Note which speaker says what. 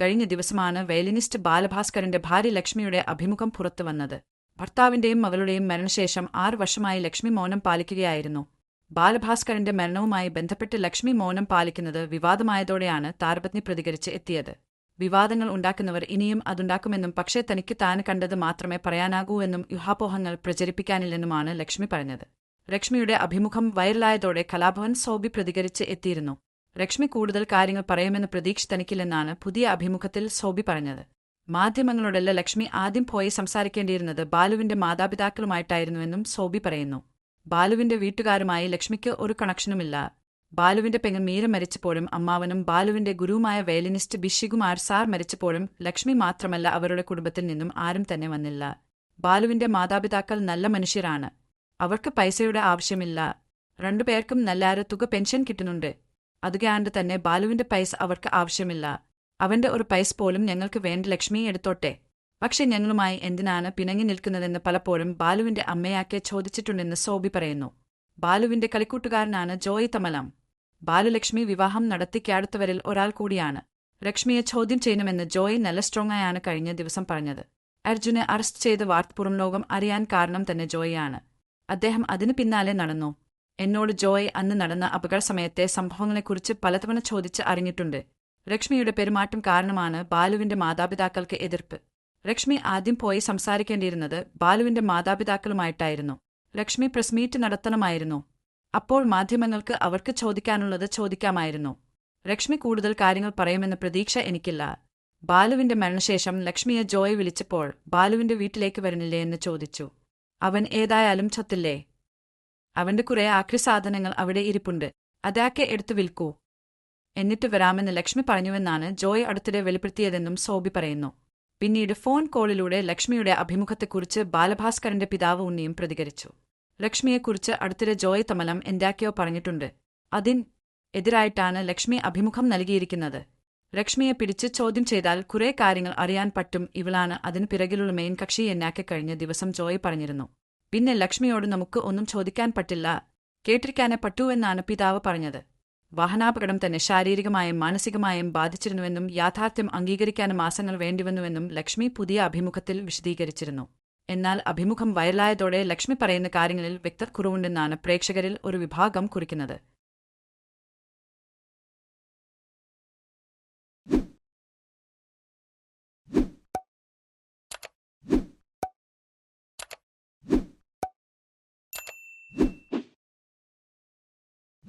Speaker 1: കഴിഞ്ഞ ദിവസമാണ് വയലിനിസ്റ്റ് ബാലഭാസ്കറിന്റെ ഭാര്യ ലക്ഷ്മിയുടെ അഭിമുഖം പുറത്തുവന്നത് ഭർത്താവിന്റെയും മകളുടെയും മരണശേഷം ആറ് വർഷമായി ലക്ഷ്മി മൗനം പാലിക്കുകയായിരുന്നു. ബാലഭാസ്കറിന്റെ മരണവുമായി ബന്ധപ്പെട്ട് ലക്ഷ്മി മൗനം പാലിക്കുന്നത് വിവാദമായതോടെയാണ് താരപത്നി പ്രതികരിച്ച് എത്തിയത്. വിവാദങ്ങൾ ഉണ്ടാക്കുന്നവർ ഇനിയും അതുണ്ടാക്കുമെന്നും പക്ഷേ തനിക്ക് താൻ കണ്ടത് മാത്രമേ പറയാനാകൂ എന്നും യുഹാപോഹങ്ങൾ പ്രചരിപ്പിക്കാനില്ലെന്നുമാണ് ലക്ഷ്മി പറഞ്ഞത്. ലക്ഷ്മിയുടെ അഭിമുഖം വൈറലായതോടെ കലാഭവൻ സോബി പ്രതികരിച്ച് എത്തിയിരുന്നു. ലക്ഷ്മി കൂടുതൽ കാര്യങ്ങൾ പറയുമെന്ന് പ്രതീക്ഷ തനിക്കില്ലെന്നാണ് പുതിയ അഭിമുഖത്തിൽ സോബി പറഞ്ഞത്. മാധ്യമങ്ങളോടല്ല ലക്ഷ്മി ആദ്യം പോയി സംസാരിക്കേണ്ടിയിരുന്നത് ബാലുവിന്റെ മാതാപിതാക്കളുമായിട്ടായിരുന്നുവെന്നും സോബി പറയുന്നു. ബാലുവിന്റെ വീട്ടുകാരുമായി ലക്ഷ്മിക്ക് ഒരു കണക്ഷനുമില്ല. ബാലുവിന്റെ പെങ്ങൻ മീര മരിച്ചപ്പോഴും അമ്മാവനും ബാലുവിന്റെ ഗുരുവുമായ വയലിനിസ്റ്റ് ബിഷികുമാർ സാർ മരിച്ചപ്പോഴും ലക്ഷ്മി മാത്രമല്ല അവരുടെ കുടുംബത്തിൽ നിന്നും ആരും തന്നെ വന്നില്ല. ബാലുവിന്റെ മാതാപിതാക്കൾ നല്ല മനുഷ്യരാണ്. അവർക്ക് പൈസയുടെ ആവശ്യമില്ല. രണ്ടുപേർക്കും നല്ലാര തുക പെൻഷൻ കിട്ടുന്നുണ്ട്. അതുകയാണ്ട് തന്നെ ബാലുവിന്റെ പൈസ അവർക്ക് ആവശ്യമില്ല. അവന്റെ ഒരു പൈസ പോലും ഞങ്ങൾക്ക് വേണ്ട ലക്ഷ്മി എടുത്തോട്ടെ. പക്ഷെ ഞങ്ങളുമായി എന്തിനാണ് പിണങ്ങി നിൽക്കുന്നതെന്ന് പലപ്പോഴും ബാലുവിന്റെ അമ്മയാക്കെ ചോദിച്ചിട്ടുണ്ടെന്ന് സോബി പറയുന്നു. ബാലുവിന്റെ കളിക്കൂട്ടുകാരനാണ് ജോയി തമലം. ബാലുലക്ഷ്മി വിവാഹം നടത്തിക്കാടുത്തവരിൽ ഒരാൾ കൂടിയാണ്. ലക്ഷ്മിയെ ചോദ്യം ചെയ്യണമെന്ന് ജോയി നല്ല സ്ട്രോങ്ങായാണ് കഴിഞ്ഞ ദിവസം പറഞ്ഞത്. അർജുനെ അറസ്റ്റ് ചെയ്ത വാർത്ത പുറം ലോകം അറിയാൻ കാരണം തന്നെ ജോയിയാണ്. അദ്ദേഹം അതിനു പിന്നാലെ നടന്നു. എന്നോട് ജോയ് അന്ന് നടന്ന അപകട സമയത്തെ സംഭവങ്ങളെക്കുറിച്ച് പലതവണ ചോദിച്ച് അറിഞ്ഞിട്ടുണ്ട്. ലക്ഷ്മിയുടെ പെരുമാറ്റം കാരണമാണ് ബാലുവിന്റെ മാതാപിതാക്കൾക്ക് എതിർപ്പ്. ലക്ഷ്മി ആദ്യം പോയി സംസാരിക്കേണ്ടിയിരുന്നത് ബാലുവിന്റെ മാതാപിതാക്കളുമായിട്ടായിരുന്നു. ലക്ഷ്മി പ്രസ് മീറ്റ് നടത്തണമായിരുന്നു. അപ്പോൾ മാധ്യമങ്ങൾക്ക് അവർക്ക് ചോദിക്കാനുള്ളത് ചോദിക്കാമായിരുന്നു. ലക്ഷ്മി കൂടുതൽ കാര്യങ്ങൾ പറയുമെന്ന പ്രതീക്ഷ എനിക്കില്ല. ബാലുവിന്റെ മരണശേഷം ലക്ഷ്മിയെ ജോയ് വിളിച്ചപ്പോൾ ബാലുവിന്റെ വീട്ടിലേക്ക് വരുന്നില്ലേ എന്ന് ചോദിച്ചു. അവൻ ഏതായാലും ചത്തില്ലേ? അവന്റെ കുറെ ആക്രി സാധനങ്ങൾ അവിടെ ഇരിപ്പുണ്ട്. അതാക്കെ എടുത്തു വിൽക്കൂ. എന്നിട്ട് വരാമെന്ന് ലക്ഷ്മി പറഞ്ഞുവെന്നാണ് ജോയ് അടുത്തിടെ വെളിപ്പെടുത്തിയതെന്നും സോബി പറയുന്നു. പിന്നീട് ഫോൺ കോളിലൂടെ ലക്ഷ്മിയുടെ അഭിമുഖത്തെക്കുറിച്ച് ബാലഭാസ്കറിന്റെ പിതാവ് ഉണ്ണിയും പ്രതികരിച്ചു. ലക്ഷ്മിയെക്കുറിച്ച് അടുത്തിടെ ജോയ് തമലം എന്താക്കിയോ പറഞ്ഞിട്ടുണ്ട്. അതിൻ എതിരായിട്ടാണ് ലക്ഷ്മി അഭിമുഖം നൽകിയിരിക്കുന്നത്. ലക്ഷ്മിയെ പിടിച്ച് ചോദ്യം ചെയ്താൽ കുറെ കാര്യങ്ങൾ അറിയാൻ പറ്റും ഇവളാണ് അതിന് പിറകിലുള്ള മെയിൻ കക്ഷി എന്നാക്കെ കഴിഞ്ഞ ദിവസം ജോയ് പറഞ്ഞിരുന്നു. പിന്നെ ലക്ഷ്മിയോട് നമുക്ക് ഒന്നും ചോദിക്കാൻ പറ്റില്ല. കേട്ടിരിക്കാനേ പറ്റൂവെന്നാണ് പിതാവ് പറഞ്ഞത്. വാഹനാപകടം തന്നെ ശാരീരികമായും മാനസികമായും ബാധിച്ചിരുന്നുവെന്നും യാഥാർത്ഥ്യം അംഗീകരിക്കാനും മാസങ്ങൾ വേണ്ടിവന്നുവെന്നും ലക്ഷ്മി പുതിയ അഭിമുഖത്തിൽ വിശദീകരിച്ചിരുന്നു. എന്നാൽ അഭിമുഖം വൈറലായതോടെ ലക്ഷ്മി പറയുന്ന കാര്യങ്ങളിൽ വ്യക്തക്കുറവുണ്ടെന്നാണ് പ്രേക്ഷകരിൽ ഒരു വിഭാഗം കുറിക്കുന്നത്.